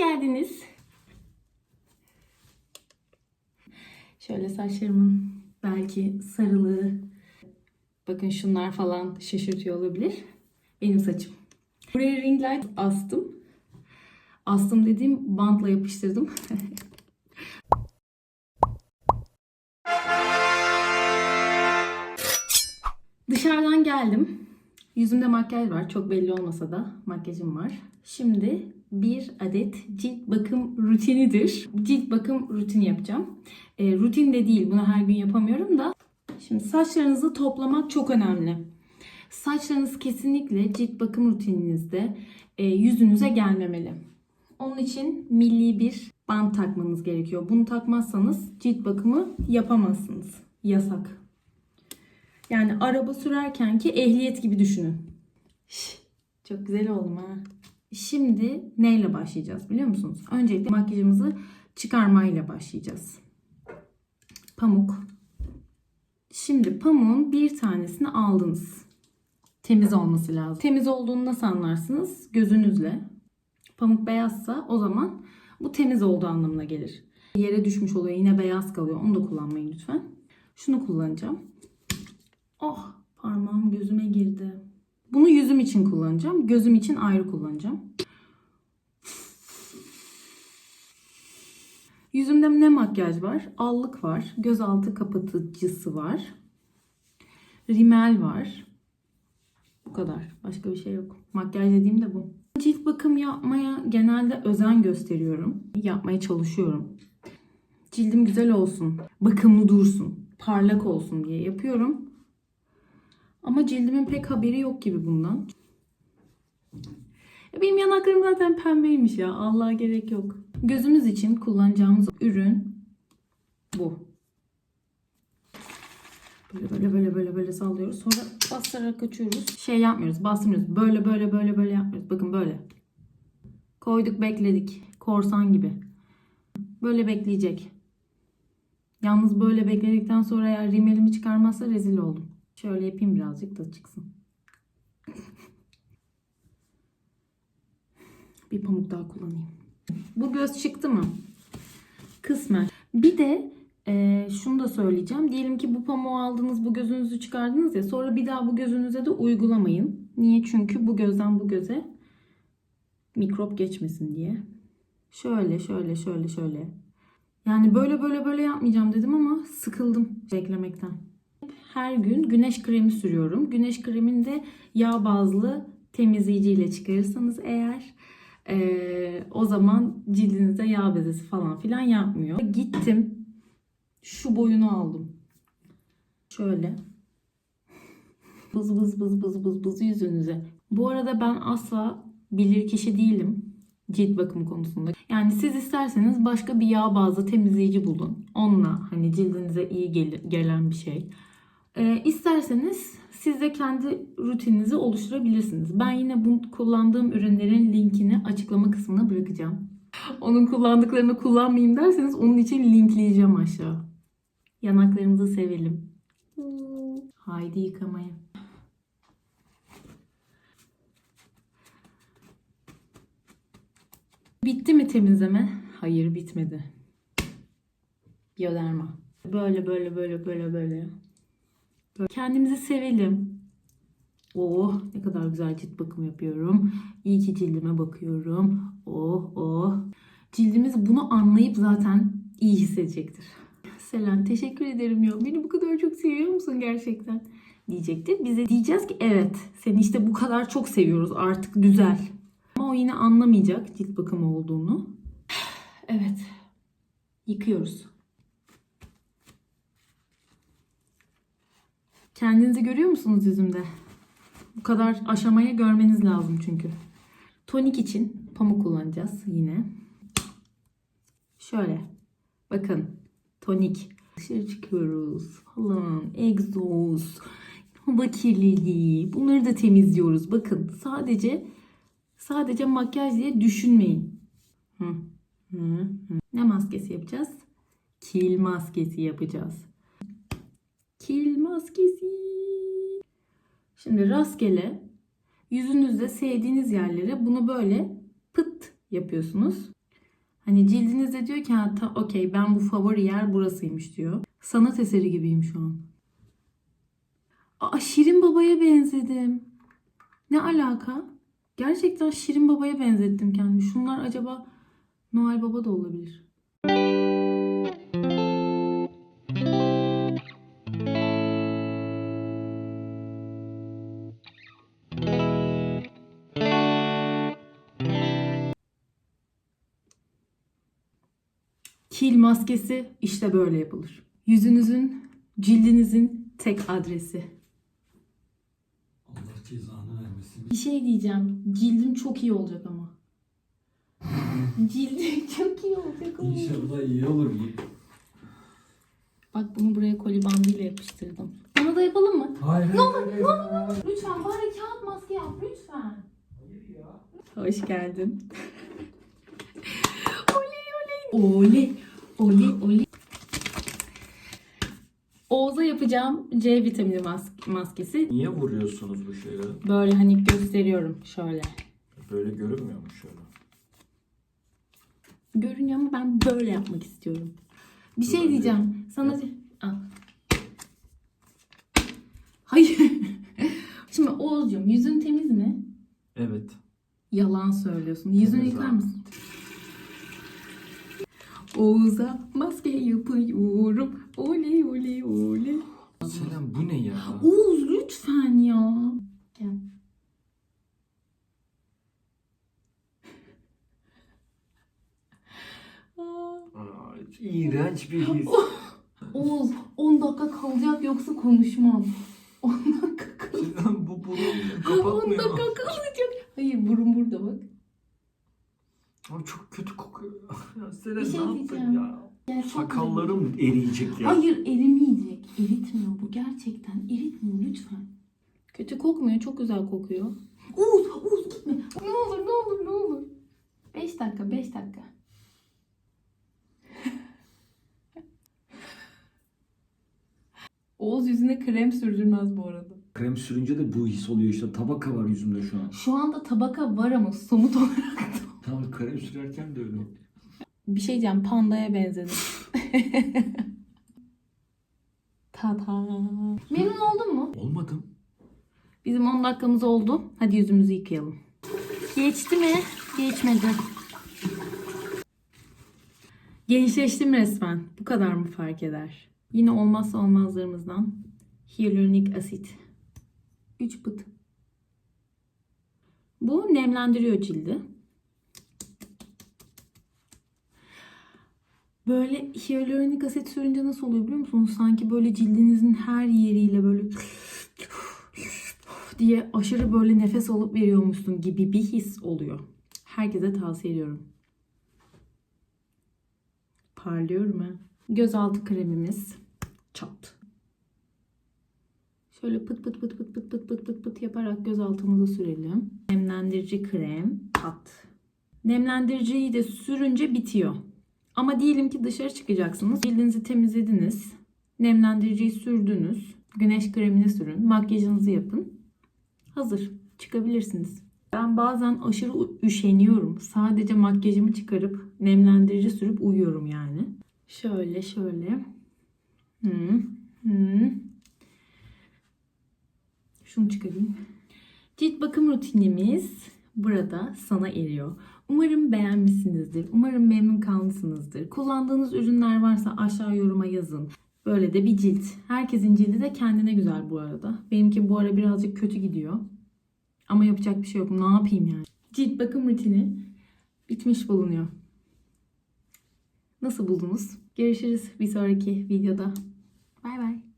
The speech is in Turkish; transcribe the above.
geldiniz. Şöyle saçlarımın belki sarılığı. Bakın şunlar falan şaşırtıyor olabilir. Benim saçım. Buraya ring light astım. Astım dediğim bantla yapıştırdım. Dışarıdan geldim. Yüzümde makyaj var. Çok belli olmasa da makyajım var. Şimdi bir adet cilt bakım rutinidir. Cilt bakım rutini yapacağım. E, rutin de değil. Bunu her gün yapamıyorum da. Şimdi saçlarınızı toplamak çok önemli. Saçlarınız kesinlikle cilt bakım rutininizde e, yüzünüze gelmemeli. Onun için milli bir bant takmanız gerekiyor. Bunu takmazsanız cilt bakımı yapamazsınız. Yasak. Yani araba sürerken ki ehliyet gibi düşünün. Şş, çok güzel oldum ha. Şimdi neyle başlayacağız biliyor musunuz? Öncelikle makyajımızı çıkarmayla başlayacağız. Pamuk. Şimdi pamuğun bir tanesini aldınız. Temiz olması lazım. Temiz olduğunu nasıl anlarsınız? Gözünüzle. Pamuk beyazsa o zaman bu temiz olduğu anlamına gelir. Yere düşmüş oluyor yine beyaz kalıyor. Onu da kullanmayın lütfen. Şunu kullanacağım. Oh parmağım gözüme girdi. Bunu yüzüm için kullanacağım. Gözüm için ayrı kullanacağım. Yüzümde ne makyaj var? Allık var. Gözaltı kapatıcısı var. Rimel var. Bu kadar. Başka bir şey yok. Makyaj dediğim de bu. Cilt bakım yapmaya genelde özen gösteriyorum. Yapmaya çalışıyorum. Cildim güzel olsun, bakımlı dursun, parlak olsun diye yapıyorum. Ama cildimin pek haberi yok gibi bundan. Ya Benim yanaklarım zaten pembeymiş ya. Allah'a gerek yok. Gözümüz için kullanacağımız ürün bu. Böyle böyle böyle böyle böyle sallıyoruz. Sonra bastırarak açıyoruz. Şey yapmıyoruz. Bastırmıyoruz. Böyle böyle böyle böyle yapmıyoruz. Bakın böyle. Koyduk bekledik. Korsan gibi. Böyle bekleyecek. Yalnız böyle bekledikten sonra eğer rimelimi çıkarmazsa rezil oldum. Şöyle yapayım birazcık da çıksın. Bir pamuk daha kullanayım. Bu göz çıktı mı? Kısmen. Bir de e, şunu da söyleyeceğim. Diyelim ki bu pamuğu aldınız, bu gözünüzü çıkardınız ya. Sonra bir daha bu gözünüze de uygulamayın. Niye? Çünkü bu gözden bu göze mikrop geçmesin diye. Şöyle, şöyle, şöyle, şöyle. Yani böyle böyle böyle yapmayacağım dedim ama sıkıldım beklemekten. Her gün güneş kremi sürüyorum. Güneş kremini de yağ bazlı temizleyiciyle çıkarırsanız eğer eee, o zaman cildinize yağ bezesi falan filan yapmıyor. Gittim şu boyunu aldım. Şöyle. Bız bız bız bız bız bız yüzünüze. Bu arada ben asla bilir kişi değilim cilt bakımı konusunda. Yani siz isterseniz başka bir yağ bazlı temizleyici bulun. Onunla hani cildinize iyi gel- gelen bir şey. Ee, isterseniz siz de kendi rutininizi oluşturabilirsiniz. Ben yine bu kullandığım ürünlerin linkini açıklama kısmına bırakacağım. Onun kullandıklarını kullanmayayım derseniz onun için linkleyeceğim aşağı. Yanaklarımızı sevelim. Haydi yıkamaya. Bitti mi temizleme? Hayır bitmedi. Bioderma. Böyle böyle böyle böyle böyle. Böyle. Kendimizi sevelim. Oh ne kadar güzel cilt bakımı yapıyorum. İyi ki cildime bakıyorum. Oh oh. Cildimiz bunu anlayıp zaten iyi hissedecektir. Selen teşekkür ederim ya. Beni bu kadar çok seviyor musun gerçekten? Diyecektir. Bize diyeceğiz ki evet seni işte bu kadar çok seviyoruz artık düzel. Ama o yine anlamayacak cilt bakımı olduğunu. Evet. Yıkıyoruz. Kendinizi görüyor musunuz yüzümde? Bu kadar aşamaya görmeniz lazım çünkü. Tonik için pamuk kullanacağız yine. Şöyle. Bakın. Tonik. Dışarı çıkıyoruz falan. Egzoz. Hava kirliliği. Bunları da temizliyoruz. Bakın sadece sadece makyaj diye düşünmeyin. Hı. Hı. Hı. Ne maskesi yapacağız? Kil maskesi yapacağız. Kil maskesi. Şimdi rastgele yüzünüzde sevdiğiniz yerlere bunu böyle pıt yapıyorsunuz. Hani cildiniz de diyor ki ha ta, okey ben bu favori yer burasıymış diyor. Sanat eseri gibiyim şu an. Aa Şirin Baba'ya benzedim. Ne alaka? Gerçekten Şirin Baba'ya benzettim kendimi. Şunlar acaba Noel Baba da olabilir. Kil maskesi işte böyle yapılır. Yüzünüzün, cildinizin tek adresi. Allah cezanı vermesin. Bir şey diyeceğim. Cildin çok iyi olacak ama. Cildin çok iyi olacak ama. İnşallah iyi olur. Bak bunu buraya koli bandıyla yapıştırdım. Sana da yapalım mı? Hayır. Ne olur, ne olur. Lütfen bari kağıt maske yap lütfen. Hoş geldin. oley oley. Oley. Oley oley. Oğuz'a yapacağım C vitamini mas- maskesi. Niye vuruyorsunuz bu şeyleri? Böyle hani gösteriyorum şöyle. Böyle görünmüyor mu şöyle? Görünüyor ama ben böyle yapmak istiyorum. Bir şey de diyeceğim. Sana Yap. Al. Hayır. Şimdi Oğuzcuğum yüzün temiz mi? Evet. Yalan söylüyorsun. Yüzünü Temiz yıkar abi. mısın? Oğuz'a maske yapıyorum. Oley oley oley. Selam bu ne ya? Oğuz lütfen ya. Gel. Aa. İğrenç bir his. Oğuz 10 dakika kalacak yoksa konuşmam. 10 dakika kalacak. Selam bu burun 10 kapatmıyor. dakika kalacak. Hayır burun burada bak. Abi çok kötü kokuyor. Ya Selen Bir şey ne yaptın diyeceğim. ya? Çok Sakallarım eriyecek ya. Hayır erimeyecek. Eritmiyor bu gerçekten. Eritmiyor lütfen. Kötü kokmuyor. Çok güzel kokuyor. Oğuz, Oğuz gitme. Ne olur ne olur ne olur. 5 dakika 5 dakika. Oğuz yüzüne krem sürdürmez bu arada. Krem sürünce de bu his oluyor işte. Tabaka var yüzümde şu an. Şu anda tabaka var ama somut olarak. Tamam krem sürerken de öyle. Bir şey diyeceğim pandaya benzedim. Tata. Memnun oldun mu? Olmadım. Bizim 10 dakikamız oldu. Hadi yüzümüzü yıkayalım. Geçti mi? Geçmedi. Gençleştim resmen. Bu kadar mı fark eder? Yine olmazsa olmazlarımızdan hyaluronik asit. 3 pıt. Bu nemlendiriyor cildi. Böyle hyaluronik asit sürünce nasıl oluyor biliyor musunuz? Sanki böyle cildinizin her yeriyle böyle diye aşırı böyle nefes alıp veriyormuşsun gibi bir his oluyor. Herkese tavsiye ediyorum. Parlıyorum ha. Gözaltı kremimiz. Çat. Şöyle pıt pıt pıt pıt pıt pıt pıt pıt pıt yaparak göz altımıza sürelim. Nemlendirici krem. Pat. Nemlendiriciyi de sürünce bitiyor. Ama diyelim ki dışarı çıkacaksınız. Cildinizi temizlediniz. Nemlendiriciyi sürdünüz. Güneş kremini sürün. Makyajınızı yapın. Hazır. Çıkabilirsiniz. Ben bazen aşırı üşeniyorum. Sadece makyajımı çıkarıp nemlendirici sürüp uyuyorum yani. Şöyle şöyle. Hı, hı. Şunu çıkarayım. Cilt bakım rutinimiz burada sana eriyor. Umarım beğenmişsinizdir. Umarım memnun kalmışsınızdır. Kullandığınız ürünler varsa aşağı yoruma yazın. Böyle de bir cilt. Herkesin cildi de kendine güzel bu arada. Benimki bu ara birazcık kötü gidiyor. Ama yapacak bir şey yok. Ne yapayım yani? Cilt bakım rutini bitmiş bulunuyor. Nasıl buldunuz? Görüşürüz bir sonraki videoda. Bay bay.